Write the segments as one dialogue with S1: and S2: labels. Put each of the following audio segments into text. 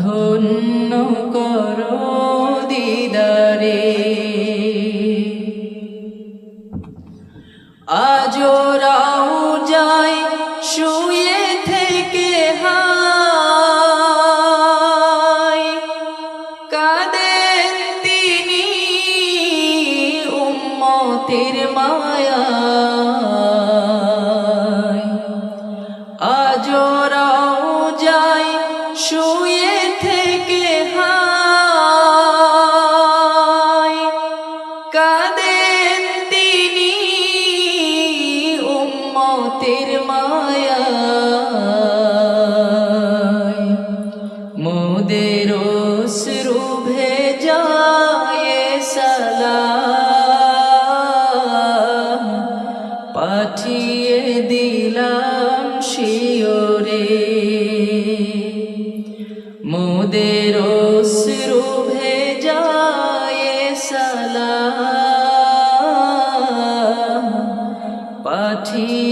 S1: ধন্য করো দিদারে। আজোরাও যায় শুয়ে থেকে হায় কাঁদেন তিনি উম্মতের মায়া আজরাও যায় শুয়ে মোদের অশ্রু ভেজায় সালাম। পাঠিয়ে দিলাম শিওরে। মোদের অশ্রু ভেজায় সালাম। পাঠিয়ে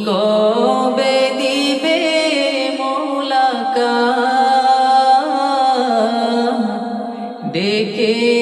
S1: কবে দিবে মোলাকা ডেকে